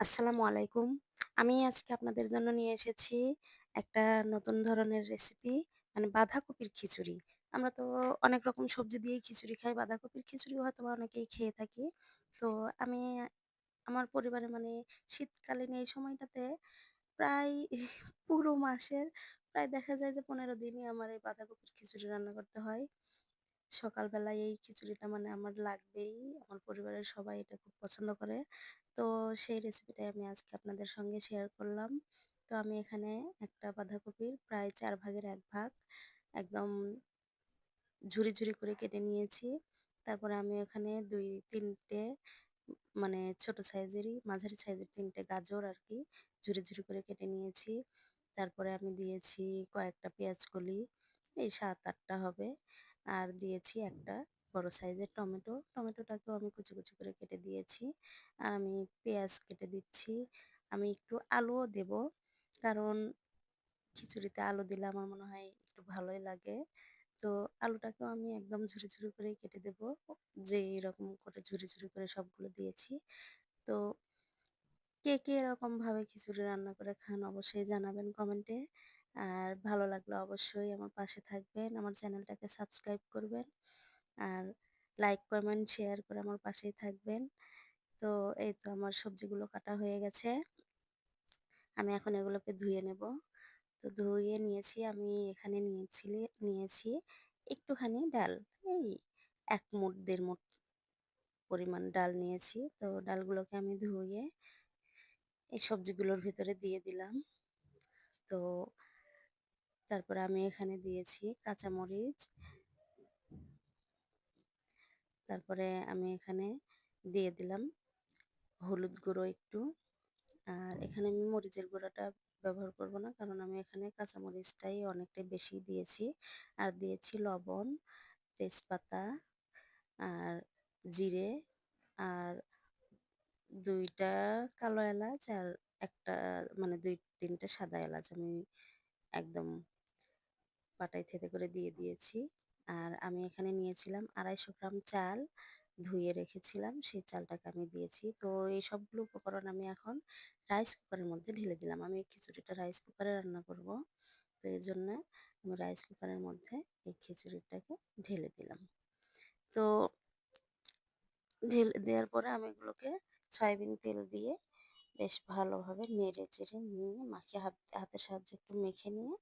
আসসালামু আলাইকুম। আমি আজকে আপনাদের জন্য নিয়ে এসেছি একটা নতুন ধরনের রেসিপি মানে বাঁধাকপির খিচুড়ি। আমরা তো অনেক রকম সবজি দিয়েই খিচুড়ি খাই। বাঁধাকপির খিচুড়িও হয়তোবা অনেকেই খেয়ে থাকি। তো আমি, আমার পরিবারে মানে শীতকালীন এই সময়টাতে প্রায় পুরো মাসের, প্রায় দেখা যায় যে ১৫ দিনই আমার এই বাঁধাকপির খিচুড়ি রান্না করতে হয়। সকালবেলায় এই খিচুড়িটা মানে আমার লাগবেই। আমার পরিবারের সবাই এটা খুব পছন্দ করে। তো সেই রেসিপিটাই আমি আজকে আপনাদের সঙ্গে শেয়ার করলাম। তো আমি এখানে একটা বাঁধাকপির প্রায় চার ভাগের এক ভাগ একদম ঝুরি, ঝুরি করে কেটে নিয়েছি। তারপরে আমি এখানে দুই তিনটে মানে ছোট সাইজেরই মাঝারি সাইজের তিনটে গাজর আর কি ঝুরি, ঝুরি করে কেটে নিয়েছি। তারপরে আমি দিয়েছি কয়েকটা পেঁয়াজ কলি, এই সাত আটটা হবে। আর দিয়েছি একটা বড় সাইজের টমেটো। টমেটোটাকেও আমি কুচি, কুচি করে কেটে দিয়েছি। আর আমি পেঁয়াজ কেটে দিচ্ছি। আমি একটু আলুও দেব। কারণ খিচুড়িতে আলু দিলে আমার মনে হয় একটু ভালোই লাগে। তো আলুটাকেও আমি একদম ঝুরি, ঝুরি করেই কেটে দেব। যেইরকম করে ঝুরি, ঝুরি করে সবগুলো দিয়েছি। তো কে, কে এরকমভাবে খিচুড়ি রান্না করে খান অবশ্যই জানাবেন কমেন্টে। আর ভালো লাগলে অবশ্যই আমার পাশে থাকবেন। আমার চ্যানেলটাকে সাবস্ক্রাইব করবেন। আর লাইক, কমেন্ট, শেয়ার করে আমার পাশেই থাকবেন। তো এই তো আমার সবজিগুলো কাটা হয়ে গেছে। আমি এখন এগুলোকে ধুয়ে নেব। তো ধুয়ে নিয়েছি আমি এখানে নিয়েছিলি নিয়েছি একটুখানি ডাল। এই এক মুঠ ১.৫ মুঠ পরিমাণ ডাল নিয়েছি। তো ডালগুলোকে আমি ধুয়ে এই সবজিগুলোর ভিতরে দিয়ে দিলাম। তো তারপরে আমি এখানে দিয়েছি কাঁচামরিচ। তারপরে আমি এখানে দিয়ে দিলাম হলুদ গুঁড়ো একটু। আর এখানে আমি মরিচের গুঁড়োটা ব্যবহার করব না। কারণ আমি এখানে কাঁচামরিচটাই অনেকটাই বেশি দিয়েছি। আর দিয়েছি লবণ, তেজপাতা আর জিরে আর দুইটা কালো এলাচ আর একটা মানে ২-৩ টা সাদা এলাচ আমি একদম পাটায় থেতে করে দিয়ে দিয়েছি। আর আমি এখানে নিয়েছিলাম ২৫০ গ্রাম চাল ধুয়ে রেখেছিলাম। সেই চালটাকে আমি দিয়েছি। তো এই সবগুলো উপকরণ আমি এখন রাইস কুকারের মধ্যে ঢেলে দিলাম। আমি খিচুড়িটা রাইস কুকারে রান্না করব। তো এই জন্য আমি রাইস কুকারের মধ্যে এই খিচুড়িটাকে ঢেলে দিলাম। তো ঢেলে দেওয়ার পরে আমি এগুলোকে সয়াবিন তেল দিয়ে বেশ ভালোভাবে নেড়ে চেড়ে নিয়ে মাখিয়ে হাত, হাতের সাহায্যে একটু মেখে নিয়ে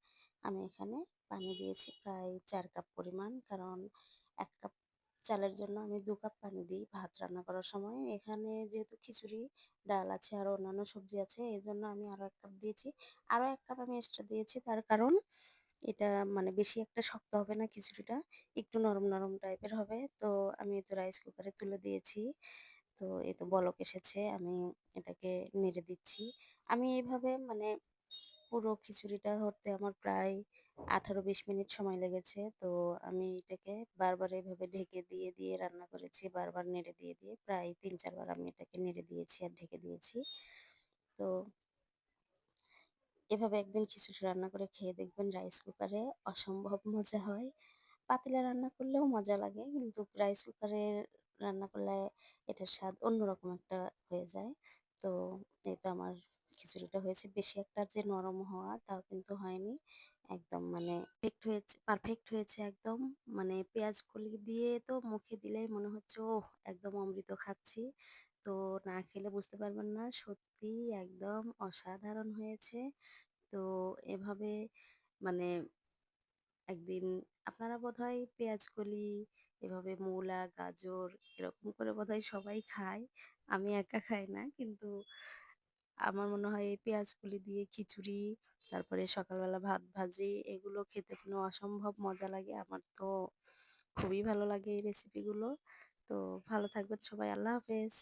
আমি এখানে পানি দিয়েছি প্রায় চার কাপ পরিমাণ। কারণ এক কাপ চালের জন্য আমি দু কাপ পানি দিই ভাত রান্না করার সময়। এখানে যেহেতু খিচুড়ি, ডাল আছে আরও অন্যান্য সবজি আছে এই জন্য আমি আরও এক কাপ দিয়েছি। আরও এক কাপ আমি এক্সট্রা দিয়েছি তার কারণ এটা মানে বেশি একটা শক্ত হবে না খিচুড়িটা। একটু নরম, নরম টাইপের হবে। তো আমি তো রাইস কুকারে তুলে দিয়েছি। তো এই তো বলক এসেছে। আমি এটাকে নেড়ে দিচ্ছি। আমি এইভাবে মানে পুরো খিচুড়িটা হতে আমার প্রায় ১৮-২০ মিনিট সময় লেগেছে। তো আমি এটাকে বারবার এভাবে ঢেকে দিয়ে, দিয়ে রান্না করেছি। বারবার নেড়ে দিয়ে, দিয়ে প্রায় তিন চারবার আমি এটাকে নেড়ে দিয়েছি আর ঢেকে দিয়েছি। তো এভাবে একদিন খিচুড়ি রান্না করে খেয়ে দেখবেন রাইস কুকারে অসম্ভব মজা হয়। পাতিলে রান্না করলেও মজা লাগে কিন্তু রাইস কুকারে রান্না করলে এটার স্বাদ অন্যরকম একটা হয়ে যায়। তো এই তো আমার খিচুড়িটা হয়েছে বেশি একটা যে নরম হওয়া তাও কিন্তু হয়নি। একদম মানে পেক্ট হয়েছে পারফেক্ট হয়েছে একদম। মানে পেঁয়াজ কলি দিয়ে তো মুখে দিলেই মনে হচ্ছে ওহ! একদম অমৃত খাচ্ছি। তো না খেলে বুঝতে পারবেন না। সত্যি একদম অসাধারণ হয়েছে। তো এভাবে মানে একদিন আপনারা বোধহয় পেঁয়াজ কলি, এভাবে মূলা, গাজর এরকম করে বোধহয় সবাই খায়। আমি একা খাই না। কিন্তু আমার মনে হয় এই পেঁয়াজ কলি দিয়ে খিচুড়ি, তারপরে সকালবেলা ভাত ভাজি এগুলো খেতে কোনো অসম্ভব মজা লাগে। আমার তো খুবই ভালো লাগে এই রেসিপিগুলো। তো ভালো থাকবেন সবাই। আল্লাহ হাফেজ।